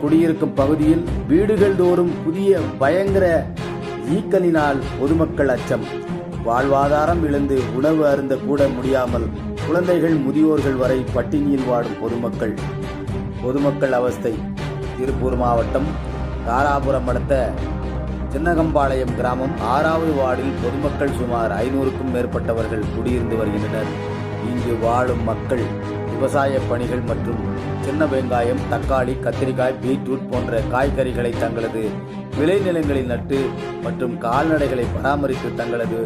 குடியிருக்கும் பகுதியில் வீடுகள் தோறும் புதிய பயங்கர ஈக்கலினால் பொதுமக்கள் அச்சம். வாழ்வாதாரம் இழந்து உணவு அருந்த கூட முடியாமல் குழந்தைகள் முதியோர்கள் வரை பட்டினியில் வாடும் பொதுமக்கள். பொதுமக்கள் அவஸ்தை. திருப்பூர் மாவட்டம் தாராபுரம் அடுத்த சின்னகம்பாளையம் கிராமம் ஆறாவது வார்டில் பொதுமக்கள் சுமார் ஐநூறுக்கும் மேற்பட்டவர்கள் குடியிருந்து வருகின்றனர். இங்கு வாழும் மக்கள் விவசாய பணிகள் மற்றும் சின்ன வெங்காயம் தக்காளி கத்திரிக்காய் பீட்ரூட் போன்ற காய்கறிகளை தங்களது விளைநிலங்களில் நட்டு மற்றும் கால்நடைகளை பராமரித்து தங்களது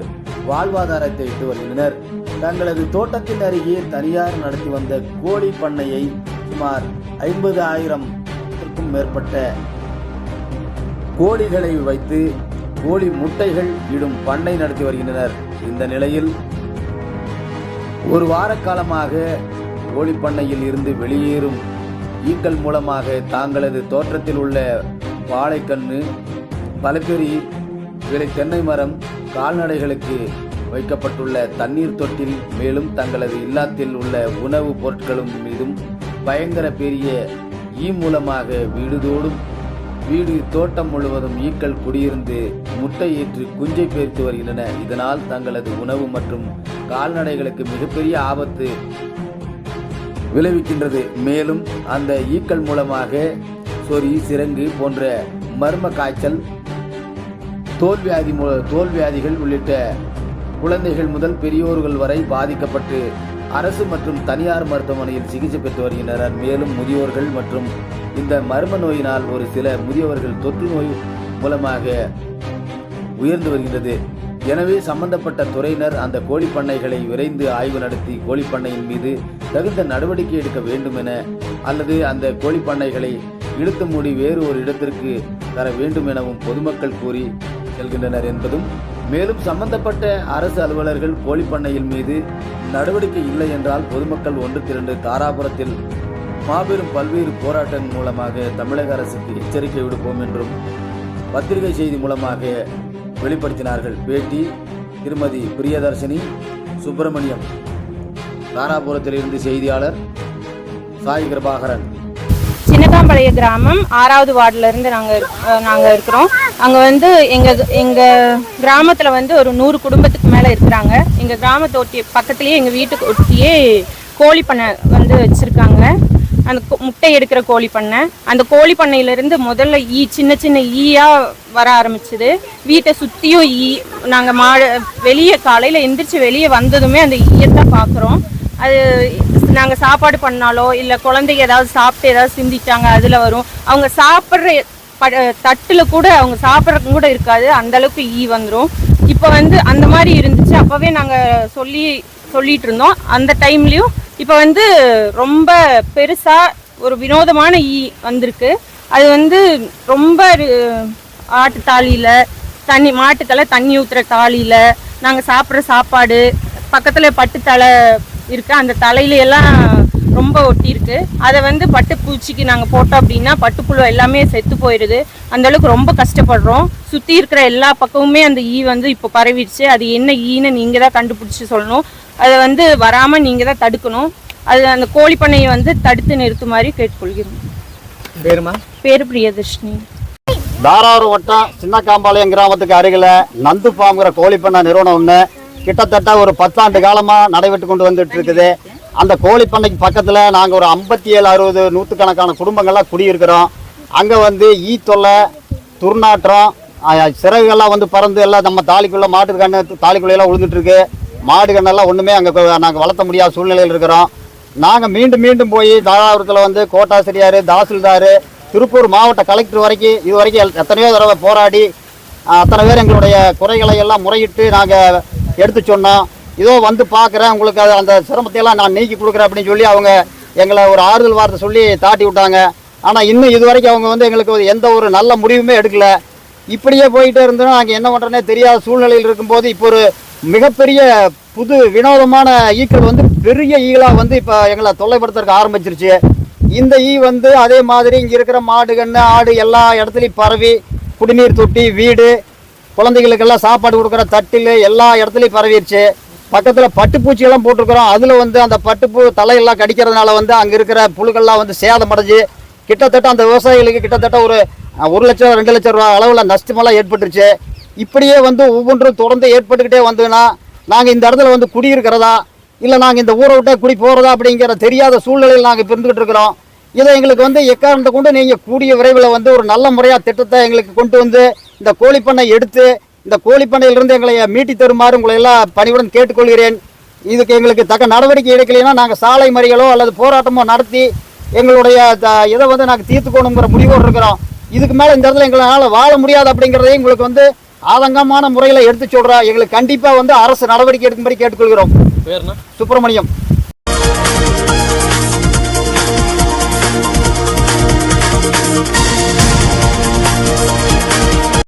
வாழ்வாதாரத்தை இட்டு வருகின்றனர். தங்களது தோட்டத்தின் அருகே தனியார் நடத்தி வந்த கோழி பண்ணையை சுமார் ஐம்பது ஆயிரம்க்கும் மேற்பட்ட கோழிகளை வைத்து கோழி முட்டைகள் இடும் பண்ணை நடத்தி வருகின்றனர். இந்த நிலையில் ஒரு வார காலமாக கோழிப்பண்ணையில் இருந்து வெளியேறும் ஈக்கள் மூலமாக தாங்களது தோற்றத்தில் உள்ள வாழைக்கண்ணு பலப்பெரி விலை தென்னை மரம் கால்நடைகளுக்கு வைக்கப்பட்டுள்ள தண்ணீர் தொட்டில் மேலும் தங்களது இல்லத்தில் உள்ள உணவுப் பொருட்களும் மீதும் பயங்கர பெரிய ஈ மூலமாக வீடுதோடும் வீடு தோட்டம் முழுவதும் ஈக்கள் குடியிருந்து முட்டை ஏற்று குஞ்சை பெருத்து வருகின்றன. இதனால் தங்களது உணவு மற்றும் கால்நடைகளுக்கு மிகப்பெரிய ஆபத்து விளைவிக்கின்றது. மேலும் அந்த ஈக்கள் மூலமாக சொறி சிரங்கு போன்ற மர்ம காய்ச்சல் தோல்வியாதி தோல்வியாதிகள் உள்ளிட்ட குழந்தைகள் முதல் பெரியோர்கள் வரை பாதிக்கப்பட்டு அரசு மற்றும் தனியார் மருத்துவமனையில் சிகிச்சை பெற்று வருகின்றனர். மேலும் முதியோர்கள் மற்றும் இந்த மர்ம நோயினால் ஒரு சில முதியவர்கள் தொற்று நோய் மூலமாக உயர்ந்து வருகின்றது. எனவே சம்பந்தப்பட்ட துறையினர் அந்த கோழி பண்ணைகளை விரைந்து ஆய்வு நடத்தி கோழி பண்ணையின் மீது தகுந்த நடவடிக்கை எடுக்க வேண்டும் என அல்லது அந்த கோழி பண்ணைகளை இழுத்து மூடி வேறு ஒரு இடத்திற்கு தர வேண்டும் எனவும் பொதுமக்கள் கூறி செல்கின்றனர் என்பதும் மேலும் சம்பந்தப்பட்ட அரசு அலுவலர்கள் கோழிப்பண்ணையின் மீது நடவடிக்கை இல்லை என்றால் பொதுமக்கள் ஒன்று திரண்டு தாராபுரத்தில் மாபெரும் பல்வேறு போராட்டங்கள் மூலமாக தமிழக அரசுக்கு எச்சரிக்கை விடுப்போம் என்றும் பத்திரிகை செய்தி மூலமாக வெளிப்படுத்தினார்கள். பேட்டி திருமதி பிரியதர்ஷினி சுப்பிரமணியம் தாராபுரத்திலிருந்து செய்தியாளர் சாய் கிருபாகரன். சின்னகாம்பாளைய கிராமம் ஆறாவது வார்டுல இருந்து நாங்க நாங்க இருக்கிறோம். அங்க வந்து எங்க எங்க கிராமத்துல வந்து ஒரு நூறு குடும்பத்துக்கு மேல இருக்கிறாங்க. எங்க கிராமத்தை ஒட்டி பக்கத்துலேயே எங்க வீட்டுக்கு ஒட்டியே கோழி பண்ணை வந்து வச்சிருக்காங்க. அந்த முட்டை எடுக்கிற கோழி பண்ணை. அந்த கோழி பண்ணையிலேருந்து முதல்ல ஈ சின்ன சின்ன ஈயா வர ஆரம்பிச்சது. வீட்டை சுற்றியும் ஈ நாங்கள் மா வெளியே காலையில் எந்திரிச்சு வெளியே வந்ததுமே அந்த ஈயத்தான் பார்க்குறோம் அது நாங்கள் சாப்பாடு பண்ணாலோ இல்லை குழந்தைங்க ஏதாவது சாப்பிட்டு ஏதாவது சிந்திட்டாங்க அதில் வரும். அவங்க சாப்பிட்ற ப தட்டில் கூட அவங்க சாப்பிட்றதுக்கு கூட இருக்காது. அந்தளவுக்கு ஈ வந்துடும் இப்போ வந்து அந்த மாதிரி இருந்துச்சு. அப்போவே நாங்கள் சொல்லி சொல்லிட்டு இருந்தோம் அந்த டைம்லேயும் இப்போ வந்து ரொம்ப பெருசாக ஒரு வினோதமான ஈ வந்திருக்கு. அது வந்து ரொம்ப ஆட்டு தாலியில் தண்ணி மாட்டுக்கெல்லாம் தண்ணி ஊற்றுற தாலியில் நாங்கள் சாப்பிட்ற சாப்பாடு பக்கத்தில் பட்டு தலை இருக்கு. அந்த தலையில ரொம்ப ஒட்டி இருக்கு. அதை வந்து பட்டு பூச்சிக்கு நாங்கள் போட்டோம் அப்படின்னா பட்டுப்புழு எல்லாமே செத்து போயிடுது அந்த அளவுக்கு ரொம்ப கஷ்டப்படுறோம். சுற்றி இருக்கிற எல்லா பக்கமுமே அந்த ஈ வந்து இப்போ பரவிடுச்சு. அது என்ன ஈன்னு நீங்கள் தான் கண்டுபிடிச்சி சொல்லணும். அதை வந்து வராமல் நீங்கள் தான் தடுக்கணும். அது அந்த கோழி பண்ணையை வந்து தடுத்து நிறுத்துமாறு கேட்டுக்கொள்கிறோம். பேருமா? பேர் பிரியதர்ஷினி. தாராவரம் வட்டம் சின்ன காம்பாளையம் கிராமத்துக்கு அருகில் நந்து பாம்புங்கிற கோழிப்பண்ணை நிறுவனம் ஒன்று கிட்டத்தட்ட ஒரு பத்தாண்டு காலமாக நடைபெற்று கொண்டு வந்துட்டு இருக்குது. அந்த கோழிப்பண்ணைக்கு பக்கத்தில் நாங்கள் ஒரு ஐம்பத்தி ஏழு அறுபது நூற்றுக்கணக்கான குடும்பங்கள்லாம் குடியிருக்கிறோம். அங்கே வந்து ஈ தொல்லை துர்நாற்றம் சிறகுகள்லாம் வந்து பறந்து எல்லாம் நம்ம தாலிக்குள்ளே மாட்டு கண்ணு தாலிக்குள்ளையெல்லாம் விழுந்துட்டு இருக்கு. மாடு கண்ணெல்லாம் ஒன்றுமே அங்கே நாங்கள் வளர்த்த முடியாத சூழ்நிலையில் இருக்கிறோம். நாங்கள் மீண்டும் மீண்டும் போய் தாராபுரத்தில் வந்து கோட்டாசிரியார் தாசில்தார் திருப்பூர் மாவட்ட கலெக்டர் வரைக்கும் இது வரைக்கும் எல்- எத்தனையோ தடவை போராடி அத்தனை பேர் எங்களுடைய குறைகளை எல்லாம் முறையிட்டு நாங்கள் எடுத்து சொன்னோம். இதோ வந்து பார்க்குறேன் உங்களுக்கு அது அந்த சிரமத்தையெல்லாம் நான் நீக்கி கொடுக்குறேன் அப்படின்னு சொல்லி அவங்க எங்களை ஒரு ஆறுதல் வார்த்தை சொல்லி தாட்டி விட்டாங்க. ஆனால் இன்னும் இது வரைக்கும் அவங்க வந்து எங்களுக்கு எந்த ஒரு நல்ல முடிவுமே எடுக்கலை. இப்படியே போயிட்டே இருந்தோம். நாங்கள் என்ன பண்ணுறோன்னே தெரியாத சூழ்நிலையில் இருக்கும்போது இப்போ ஒரு மிகப்பெரிய புது வினோதமான ஈக்கள் வந்து பெரிய ஈகளாக வந்து இப்போ எங்களை தொல்லைப்படுத்துறதுக்கு ஆரம்பிச்சிருச்சு. இந்த ஈ வந்து அதே மாதிரி இங்கே இருக்கிற மாடு கன்று ஆடு எல்லா இடத்துலையும் பரவி குடிநீர் தொட்டி வீடு குழந்தைகளுக்கெல்லாம் சாப்பாடு கொடுக்குற தட்டில் எல்லா இடத்துலையும் பரவிடுச்சு பக்கத்தில் பட்டுப்பூச்சியெல்லாம் போட்டிருக்கிறோம். அதில் வந்து அந்த பட்டுப்பூ தலையெல்லாம் கடிக்கிறதுனால வந்து அங்கே இருக்கிற புழுக்கள்லாம் வந்து சேதமடைஞ்சு கிட்டத்தட்ட அந்த விவசாயிகளுக்கு கிட்டத்தட்ட ஒரு ஒரு லட்சம் ரெண்டு லட்சம் ரூபா அளவில் நஷ்டமெல்லாம் ஏற்பட்டுருச்சு. இப்படியே வந்து ஒவ்வொன்றும் தொடர்ந்து ஏற்பட்டுக்கிட்டே வந்ததுன்னா நாங்கள் இந்த இடத்துல வந்து குடியிருக்கிறதா இல்லை நாங்கள் இந்த ஊரை விட்டே குடி போகிறதா அப்படிங்கிற தெரியாத சூழ்நிலையில் நாங்கள் பிறந்துக்கிட்டு இருக்கிறோம். இதை எங்களுக்கு வந்து எக்காரணத்தை கொண்டு நீங்கள் கூடிய விரைவில் வந்து ஒரு நல்ல முறையாக திட்டத்தை எங்களுக்கு கொண்டு வந்து இந்த கோழிப்பண்ணை எடுத்து இந்த கோழிப்பண்ணையிலிருந்து எங்களை மீட்டி தருமாறு உங்களை எல்லாம் பணிவுடன் கேட்டுக்கொள்கிறேன். இதுக்கு எங்களுக்கு தக்க நடவடிக்கை எடுக்கலைன்னா நாங்கள் சாலை மறிகளோ அல்லது போராட்டமோ நடத்தி எங்களுடைய இதை வந்து நாங்கள் தீர்த்துக்கணுங்கிற முடிவோடு இருக்கிறோம். இதுக்கு மேலே இந்த இடத்துல எங்களால் வாழ முடியாது அப்படிங்கிறதையும் உங்களுக்கு வந்து ஆதங்கமான முறையில் எடுத்து சொல்கிறோம் எங்களுக்கு கண்டிப்பாக வந்து அரசு நடவடிக்கை எடுக்கும்படி கேட்டுக்கொள்கிறோம். சுப்பிரமணியம்.